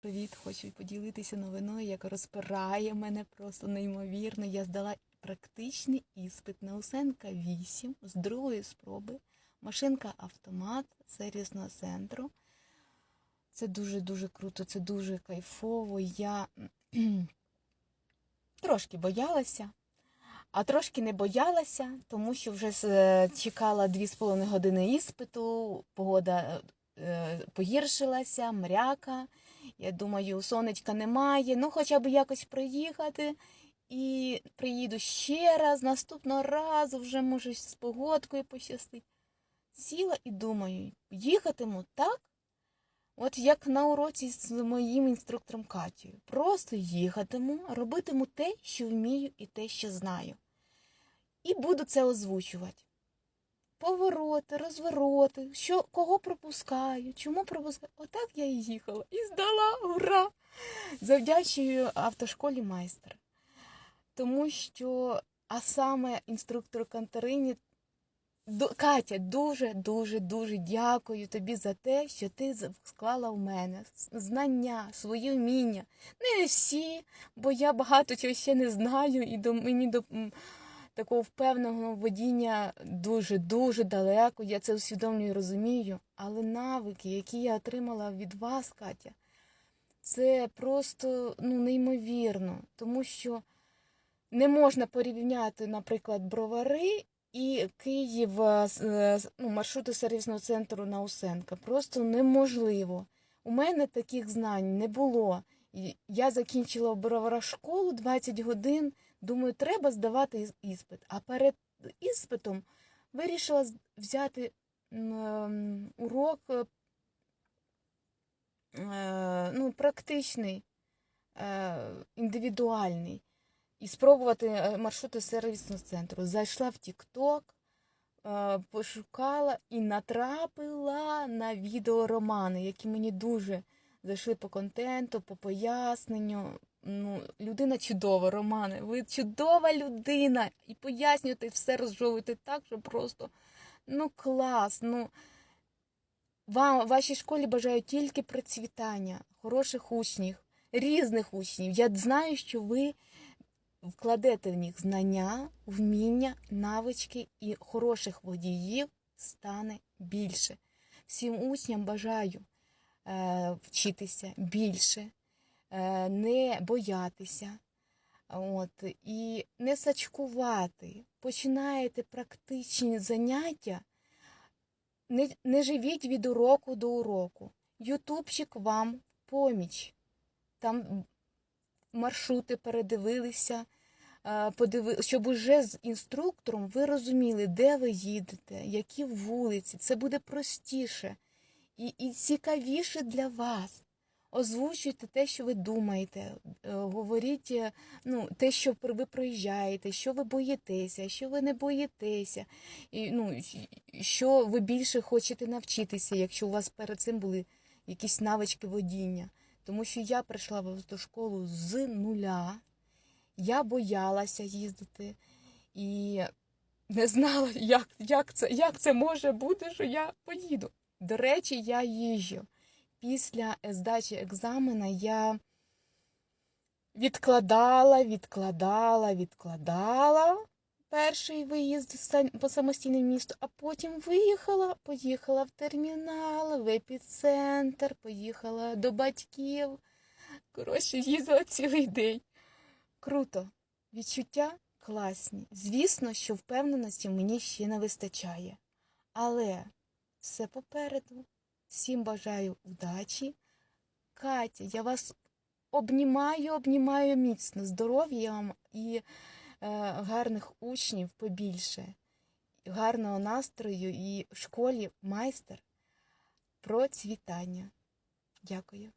Привіт, хочу поділитися новиною, яка розпирає мене просто неймовірно. Я здала практичний іспит на Усенка 8 з другої спроби. Машинка автомат сервісного центру. Це дуже-дуже круто, це дуже кайфово. Я трошки боялася, а трошки не боялася, тому що вже е, чекала 2,5 години іспиту, погода е, погіршилася, мряка. Я думаю, сонечка немає, ну хоча б якось проїхати. І приїду ще раз, наступного разу вже може з погодкою пощастить. Сіла і думаю, їхатиму так, от як на уроці з моїм інструктором Катєю. Просто їхатиму, робитиму те, що вмію, і те, що знаю. І буду це озвучувати. Повороти, розвороти, що, кого пропускаю, чому пропускаю. Отак я і їхала. І здала, ура! Завдячую автошколі майстер. Тому що, а саме інструктору Кантарині, Ду- Катя, дуже, дуже, дякую тобі за те, що ти склала в мене знання, свої вміння. Не всі, бо я багато чого ще не знаю, і до мені до такого впевненого водіння дуже, дуже далеко. Я це усвідомлюю і розумію. Але навики, які я отримала від вас, Катя, це просто ну, неймовірно, тому що не можна порівняти, наприклад, бровари і Київ е, е, ну, маршрути сервісного центру на Усенка. Просто неможливо. У мене таких знань не було. Я закінчила бровара школу 20 годин. Думаю, треба здавати іспит. А перед іспитом вирішила взяти ем, урок е, ну, практичний, е, індивідуальний і спробувати е, маршрути сервісного центру. Зайшла в е, пошукала і натрапила на відеоромани, які мені дуже зайшли по контенту, по поясненню. Ну, людина чудова, Романе. Ви чудова людина. І пояснюєте все розжовуєте так, що просто ну клас. Ну вам вашій школі бажаю тільки процвітання, хороших учнів, різних учнів. Я знаю, що ви вкладете в них знання, вміння, навички і хороших водіїв стане більше. Всім учням бажаю вчитися більше, е, не боятися. От, і не сачкувати. Починаєте практичні заняття, не, не живіть від уроку до уроку. Ютубчик вам в поміч. Там маршрути передивилися, е, подиви... щоб уже з інструктором ви розуміли, де ви їдете, які вулиці. Це буде простіше і, і цікавіше для вас. Озвучуйте те, що ви думаєте, е, говоріть е, ну, те, що ви проїжджаєте, що ви боїтеся, що ви не боїтеся, і, ну, що ви більше хочете навчитися, якщо у вас перед цим були якісь навички водіння. Тому що я прийшла в автошколу з нуля, я боялася їздити і не знала, як, як, це, як це може бути, що я поїду. До речі, я їжджу. Після здачі екзамена я відкладала, відкладала, відкладала перший виїзд по самостійному місту, а потім виїхала, поїхала в термінал, в епіцентр, поїхала до батьків. Коротше, їздила цілий день. Круто. Відчуття класні. Звісно, що впевненості мені ще не вистачає. Але все попереду. Всім бажаю удачі. Катя, я вас обнімаю, обнімаю міцно. Здоров'я вам і е, гарних учнів побільше, гарного настрою і в школі майстер процвітання. Дякую.